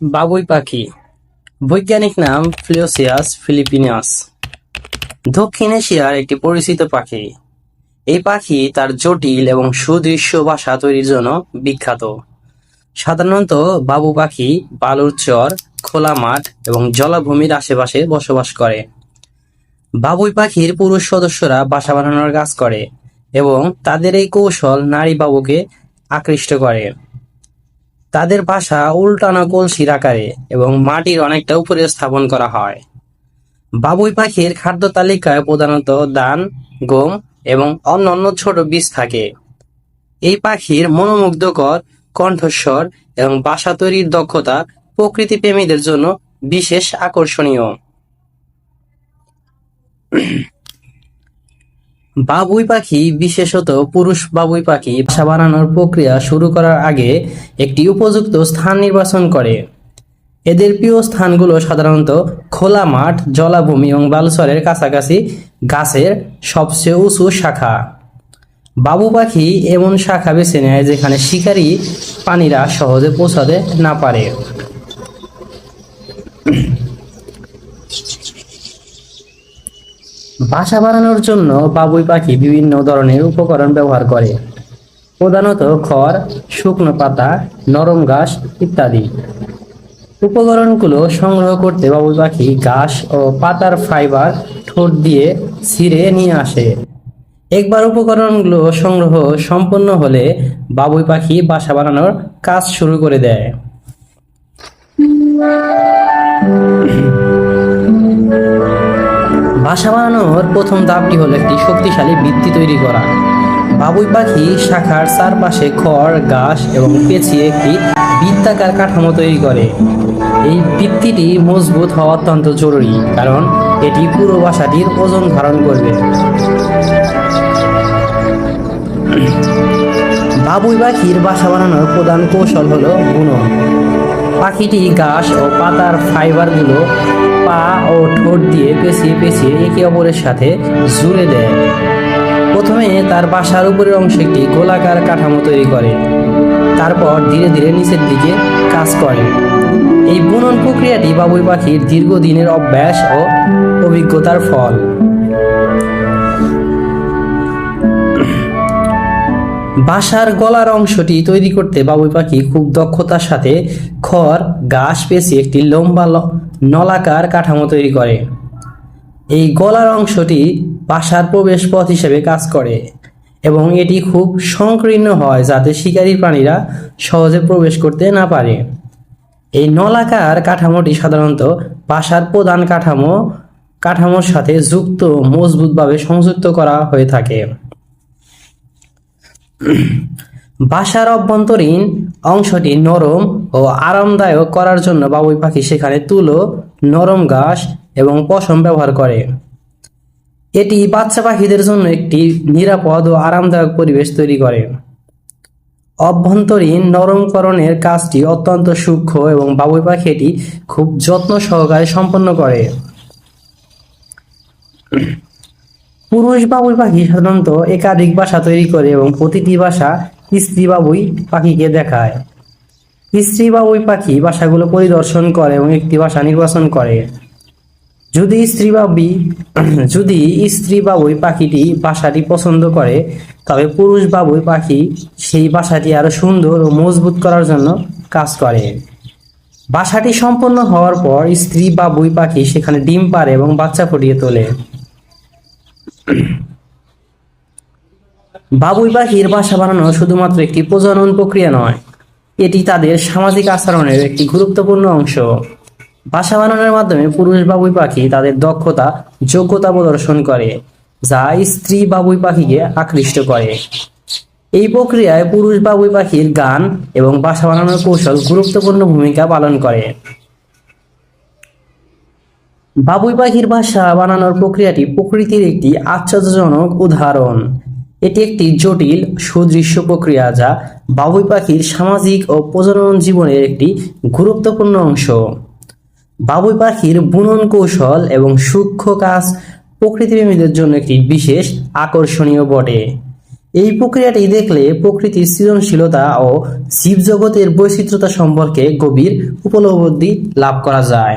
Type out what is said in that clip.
বাবুই পাখি। বৈজ্ঞানিক নাম ফ্লিওসিয়াস ফিলিপিনাস দক্ষিণ এশিয়ার একটি পরিচিত পাখি। এই পাখি তার জটিল এবং সুদৃশ্য বাসা তৈরির জন্য বিখ্যাত। সাধারণত বাবু পাখি বালুর চর, খোলা মাঠ এবং জলাভূমির আশেপাশে বসবাস করে। বাবুই পাখির পুরুষ সদস্যরা বাসা বানানোর কাজ করে এবং তাদের এই কৌশল নারী বাবুকে আকৃষ্ট করে। তাদের বাসা উল্টানো কলসির আকারে এবং মাটির অনেকটা উপরে স্থাপন করা হয়। বাবুই পাখির খাদ্য তালিকায় প্রধানত দান, গম এবং অন্যান্য ছোট বীজ থাকে। এই পাখির মনোমুগ্ধকর কণ্ঠস্বর এবং বাসা তৈরির দক্ষতা প্রকৃতি প্রেমীদের জন্য বিশেষ আকর্ষণীয়। বাবুই পাখি, বিশেষত পুরুষ বাবুই পাখি, বাসা বানানোর প্রক্রিয়া শুরু করার আগে একটি উপযুক্ত স্থান নির্বাচন করে। এদের প্রিয় স্থানগুলো সাধারণত খোলা মাঠ, জলাভূমি এবং বালুচরের কাছাকাছি গাছের সবচেয়ে উঁচু শাখা। বাবু পাখি এমন শাখা বেছে নেয় যেখানে শিকারী প্রাণীরা সহজে পৌঁছাতে না পারে। বাসা বানানোর জন্য বাবুই পাখি বিভিন্ন ধরনের উপকরণ ব্যবহার করে। প্রধানত খড়, শুকনো পাতা, নরম ঘাস ইত্যাদি। উপকরণগুলো সংগ্রহ করতে বাবুই পাখি ঘাস ও পাতার ফাইবার ঠোঁট দিয়ে ছিঁড়ে নিয়ে আসে। একবার উপকরণগুলো সংগ্রহ সম্পন্ন হলে বাবুই পাখি বাসা বানানোর কাজ শুরু করে দেয়। বাসা বানানোর প্রথম ধাপটি হলো একটি শক্তিশালী ভিত্তি তৈরি করা। বাবুই পাখি শাখার চারপাশে খড়, ঘাস এবং পেঁচিয়ে একটি বৃত্তাকার কাঠামো তৈরি করে। এই ভিত্তিটি মজবুত হওয়া অত্যন্ত জরুরি, কারণ এটি পুরো বাসাটির ওজন ধারণ করবে। বাবুই পাখির বাসা বানানোর প্রধান কৌশল হলো বুনন পাখিটি ঘাস ও পাতার ফাইবারগুলো পা ও ঠোঁট দিয়ে পেঁচিয়ে পেঁচিয়ে একে অপরের সাথে জুড়ে দেয়। প্রথমে তার বাসার উপরের অংশে একটি গোলাকার কাঠামো তৈরি করে। তারপর ধীরে ধীরে নিচের দিকে কাজ করে। এই বুনন প্রক্রিয়াটি বাবুই পাখির দীর্ঘদিনের অভ্যাস ও অভিজ্ঞতার ফল। বাসার গলার অংশটি তৈরি করতে বাবুই পাখি খুব দক্ষতার সাথে খড়, ঘাস পেঁচিয়ে একটি লম্বা নলাকার কাঠামো তৈরি করে। এই গলার অংশটি বাসার প্রবেশ পথ হিসেবে কাজ করে এবং এটি খুব সংকীর্ণ হয় যাতে শিকারী প্রাণীরা সহজে প্রবেশ করতে না পারে। এই নলাকার কাঠামোটি সাধারণত বাসার প্রধান কাঠামো, কাঠামোর সাথে যুক্ত মজবুতভাবে সংযুক্ত করা হয়ে থাকে। বাসার অভ্যন্তরীণ অংশটি নরম ও আরামদায়ক করার জন্য বাবুই পাখি সেখানে তুলো, নরম ঘাস এবং পশম ব্যবহার করে। এটি বাচ্চা পাখিদের জন্য একটি নিরাপদ ও আরামদায়ক পরিবেশ তৈরি করে। অভ্যন্তরীণ নরমকরণের কাজটি অত্যন্ত সূক্ষ্ম এবং বাবুই পাখি এটি খুব যত্ন সহকারে সম্পন্ন করে। পুরুষ বাবুই পাখি সাধারণত একাধিক বাসা তৈরি করে এবং প্রতিটি বাসা স্ত্রী বাবুই পাখিকে দেখায়। স্ত্রী বাবুই পাখি বাসাগুলো পরিদর্শন করে এবং একটি বাসা নির্বাচন করে। যদি স্ত্রী বাবুই যদি স্ত্রী বাবুই পাখিটি বাসাটি পছন্দ করে, তবে পুরুষ বাবুই পাখি সেই বাসাটি আরও সুন্দর ও মজবুত করার জন্য কাজ করে। বাসাটি সম্পন্ন হওয়ার পর স্ত্রী বাবুই পাখি সেখানে ডিম পারে এবং বাচ্চা ফুটিয়ে তোলে। বাবুই পাখির বাসা বানানো শুধুমাত্র একটি প্রজনন প্রক্রিয়া নয়, এটি তাদের সামাজিক আচরণের একটি গুরুত্বপূর্ণ অংশ। বাসা বানানোর মাধ্যমে পুরুষ বাবুই পাখি তাদের দক্ষতা, যোগ্যতা প্রদর্শন করে, যা স্ত্রী বাবুই পাখিকে আকৃষ্ট করে। এই প্রক্রিয়ায় পুরুষ বাবুই পাখির গান এবং বাসা বানানোর কৌশল গুরুত্বপূর্ণ ভূমিকা পালন করে। বাবুই পাখির বাসা বানানোর প্রক্রিয়াটি প্রকৃতির একটি আশ্চর্যজনক উদাহরণ। এটি একটি জটিল, সুদৃশ্য প্রক্রিয়া যা বাবুই পাখির সামাজিক ও প্রজনন জীবনের একটি গুরুত্বপূর্ণ অংশ। বাবুই পাখির বুনন কৌশল এবং সূক্ষ্ম কাজ প্রকৃতিপ্রেমীদের জন্য একটি বিশেষ আকর্ষণীয় বটে। এই প্রক্রিয়াটি দেখলে প্রকৃতির সৃজনশীলতা ও জীবজগতের বৈচিত্র্যতা সম্পর্কে গভীর উপলব্ধি লাভ করা যায়।